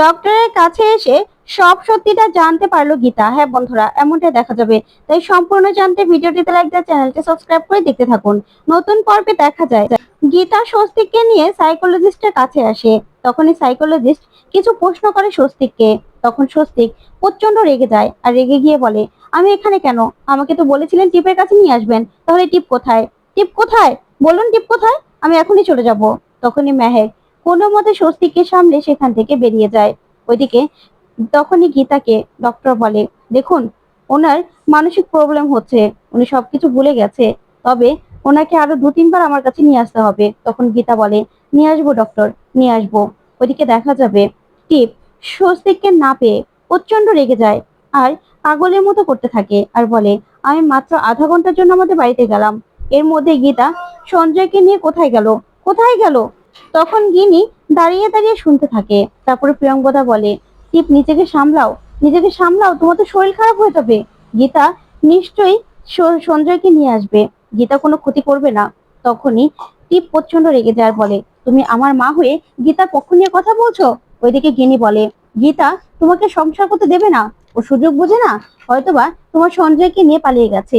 ডক্টরের কাছে এসে সব সত্যিটা জানতে পারল গীতা। হ্যাঁ বন্ধুরা, এমনটাই দেখা যাবে। তাই সম্পূর্ণ জানতে ভিডিওটিতে লাইক দিয়ে চ্যানেলটি সাবস্ক্রাইব করে দেখতে থাকুন। নতুন পর্বে দেখা যায়। গীতা স্বস্তিককে নিয়ে সাইকোলজিস্টের কাছে আসে। তখনই সাইকোলজিস্ট কিছু প্রশ্ন করে স্বস্তিককে। তখন স্বস্তিক প্রচণ্ড রেগে যায় আর রেগে গিয়ে বলে, আমি এখানে কেন? আমাকে তো বলেছিলেন টিপের কাছে নিয়ে আসবেন। তাহলে টিপ কোথায়? টিপ কোথায়? বলুন টিপ কোথায়? আমি এখনই চলে যাব। তখনই মেহেক কোনো মতে স্বস্তিককে সামলে সেখান থেকে বেরিয়ে যায়। ওইদিকে তখনই গীতাকে ডক্টর বলে, দেখুন, ওনার মানসিক প্রবলেম হচ্ছে, উনি সবকিছু ভুলে গেছে, তবে ওনাকে আরও দু তিনবার আমার কাছে নিয়ে আসতে হবে। তখন গীতা বলে, নিয়ে আসব ডক্টর নিয়ে আসব। ওইদিকে দেখা যাবে, টিপ, স্বস্তিককে না পেয়ে প্রচণ্ড রেগে যায় আর পাগলের মতো করতে থাকে আর বলে, আমি মাত্র আধা ঘণ্টার জন্য আমাদের বাড়িতে গেলাম। এর মধ্যে গীতা সঞ্জয়কে নিয়ে কোথায় গেল? কোথায় গেল? তখন গিনি দাঁড়িয়ে দাঁড়িয়ে শুনতে থাকে। তারপরে প্রিয়ঙ্বদা বলে টিপ নিজেকে সামলাও নিজেকে সামলাও, তোমার তো শরীর খারাপ হয়ে যাবে। গীতা নিশ্চয়ই সঞ্জয়কে নিয়ে আসবে। গীতা কোনো ক্ষতি করবে না। তখনই টিপ প্রচণ্ড রেগে যায়, বলে, তুমি আমার মা হয়ে গীতার পক্ষ নিয়ে কথা বলছো? ওইদিকে গিনি বলে, গীতা তোমাকে সংসার করতে দেবে না। ও সুযোগ বুঝে না, হয়তোবা তোমার সঞ্জয়কে নিয়ে পালিয়ে গেছে।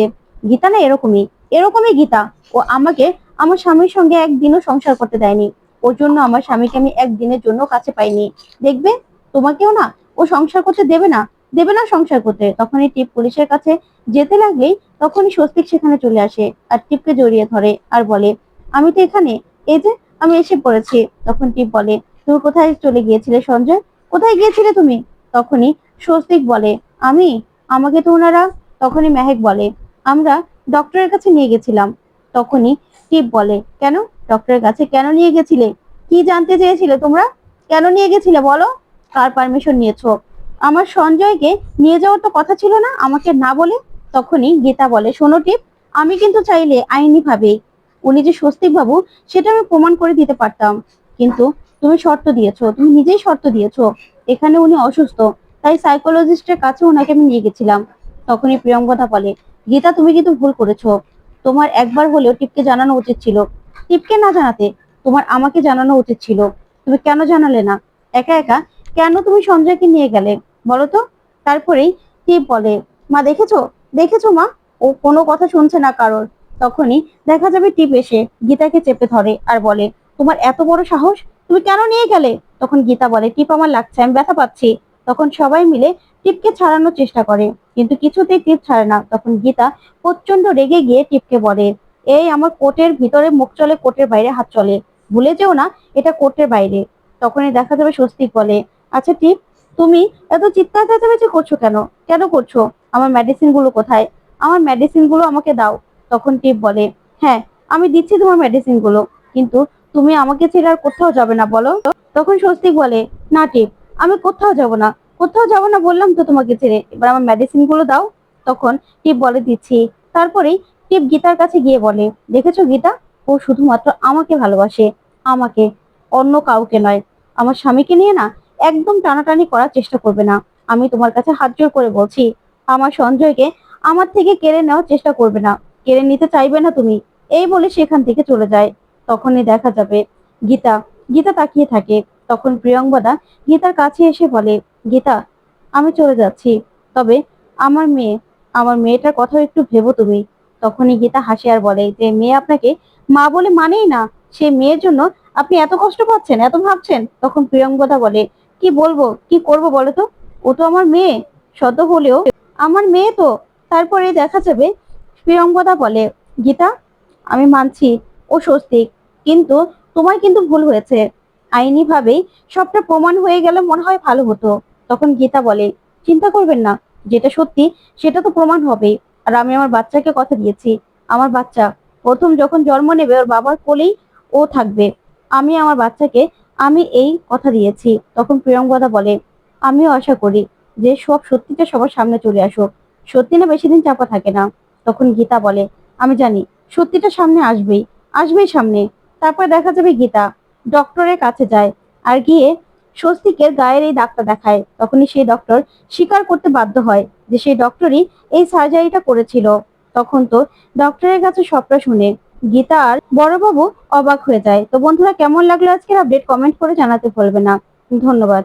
গীতা না এরকমই এরকমই গীতা। ও আমাকে, আমার স্বামীর সঙ্গে একদিনও সংসার করতে দেয়নি। ওর জন্য আমার স্বামীকে আমি একদিনের জন্য কাছে পাইনি। দেখবে? তোমাকেও না, ও সংসার করতে দেবে না দেবে না সংসার করতে। তখনই টিপ পুলিশের কাছে যেতে লাগলেই তখনই স্বস্তিক সেখানে চলে আসে আর টিপকে জড়িয়ে ধরে আর বলে, আমি তো এখানে, এই যে আমি এসে পড়েছি। তখন টিপ বলে, তুমি কোথায় চলে গিয়েছিলে সঞ্জয়? কোথায় গিয়েছিলে তুমি? তখনই স্বস্তিক বলে, আমি? আমাকে তো ওনারা তখনই মেহেক বলে, আমরা ডক্টরের কাছে নিয়ে গেছিলাম। তখনই টিপ বলে, কেন? ডক্টরের কাছে কেন নিয়ে গেছিলে? কি জানতে চেয়েছিলে তোমরা? কেন নিয়ে গেছিলে বলো? কার পারমিশন নিয়েছো। আমার সঞ্জয়কে নিয়ে যাওয়ার তো কথা ছিল না, আমাকে না বলে তখনই গীতা বলে, শোনো টিপ, আমি কিন্তু চাইলে আইনি ভাবে উনি যে স্বস্তিক বাবু, সেটা আমি প্রমাণ করে দিতে পারতাম। কিন্তু তুমি শর্ত দিয়েছ, তুমি নিজেই শর্ত দিয়েছ। এখানে উনি অসুস্থ, তাই সাইকোলজিস্টের কাছে ওনাকে আমি নিয়ে গেছিলাম। তখনই প্রিয়ঙ্কদা বলে, গীতা, তুমি কিন্তু ভুল করেছ। তোমার একবার হলেও টিপকে জানানো উচিত ছিল। টিপকে না জানাতে তোমার আমাকে জানানো উচিত ছিল। তুমি কেন জানালে না? একা একা কেন তুমি সঞ্জয়কে নিয়ে গেলে? বলো তো। তারপরেই টিপ বলে, মা, দেখেছ? দেখেছ, মা? ও কোনো কথা শুনছে না কারোর। তখনই দেখা যাবে টিপ এসে গীতাকে চেপে ধরে আর বলে, তোমার এত বড় সাহস? তুমি কেন নিয়ে গেলে? তখন গীতা বলে, টিপ আমার লাগছে, আমি ব্যথা পাচ্ছি। তখন সবাই মিলে টিপকে ছাড়ানোর চেষ্টা করে, কিন্তু কিছুতেই টিপ ছাড়ে না। তখন গীতা প্রচণ্ড রেগে গিয়ে টিপকে বলে এই আমার কোটের ভিতরে মুখ চলে, কোটের বাইরে হাত চলে। ভুলে যেও না, এটা কোটের বাইরে। তখনই দেখা যাবে স্বস্তিক বলে আচ্ছা টিপ তুমি এত চিৎকার চেঁচামেচি করছ কেন? কেন করছ? আমার মেডিসিনগুলো কোথায়? আমার মেডিসিনগুলো আমাকে দাও। তখন টিপ বলে হ্যাঁ আমি দিচ্ছি তোমার মেডিসিনগুলো, কিন্তু তুমি আমাকে ছেড়ে আর কোথাও যাবে না, বলো? তখন স্বস্তিক বলে, না টিপ, আমি কোথাও যাব না, কোথাও যাব না বললাম তো তোমাকে ছেড়ে, এবার আমার মেডিসিনগুলো দাও। তখন টিপ বলে, দিচ্ছি। তারপরেই টিপ গীতার কাছে গিয়ে বলে, দেখেছ গীতা? ও শুধুমাত্র আমাকে ভালোবাসে, আমাকে, অন্য কাউকে নয়। আমার স্বামীকে নিয়ে না একদম টানাটানি করার চেষ্টা করবে না। আমি তোমার কাছে হাত জোর করে বলছি, আমার সঞ্জয়কে আমার থেকে কেড়ে নেওয়ার চেষ্টা করবে না, কেড়ে নিতে চাইবে না তুমি। এই বলে সেখান থেকে চলে যায়। তখনই দেখা যাবে গীতা গীতা তাকিয়ে থাকে। তখন প্রিয়ঙ্বদা গীতার কাছে এসে বলে, গীতা, আমি চলে যাচ্ছি। তবে আমার মেয়ে, আমার মেয়েটার কথা একটু ভেবো তুমি। তখনই গীতা হাসি আর বলে যে, মেয়ে আপনাকে মা বলে মানেই না। সে মেয়ের জন্য আপনি এত কষ্ট পাচ্ছেন, এত ভাবছেন? তখন প্রিয়ঙ্বদা বলে, কি বলব? কি করব বলো তো? ও তো আমার মেয়ে। শত হলেও আমার মেয়ে তো। তারপরে দেখা যাবে। প্রিয়ঙ্বদা বলে, গীতা, আমি মানছি, ও স্বস্তিক। কিন্তু তোমার কিন্তু ভুল হয়েছে। আইনি ভাবেই সবটা প্রমাণ হয়ে গেলে মনে হয় ভালো হতো। তখন গীতা বলে, চিন্তা করবেন না। যেটা সত্যি, সেটা তো প্রমাণ হবে আর আমি আমার বাচ্চাকে কথা দিয়েছি। আমার বাচ্চা, প্রথম যখন জন্ম নেবে ওর বাবার কোলেই ও থাকবে। আমি আমার বাচ্চাকে, আমি এই কথা দিয়েছি। তখন প্রিয়ঙ্গদা বলে, আমিও আশা করি যে সব সত্যিটা সবার সামনে চলে আসুক। সত্যি না বেশি দিন চাপা থাকে না? তখন গীতা বলে, আমি জানি, সত্যিটা সামনে আসবেই আসবেই সামনে। তারপর দেখা যাবে গীতা ডক্টরের কাছে যায়। আর গিয়ে স্বস্তিকের গায়ের এই দাগটা দেখায়। তখনই সেই ডক্টর স্বীকার করতে বাধ্য হয় যে সেই ডক্টরই এই সার্জারিটা করেছিল। তখন তো ডক্টরের কাছে সবটা শুনে গীতা আর বড়বাবু অবাক হয়ে যায়। তো বন্ধুরা, কেমন লাগল আজকের আপডেট কমেন্ট করে জানাতে ভুলবে না। ধন্যবাদ।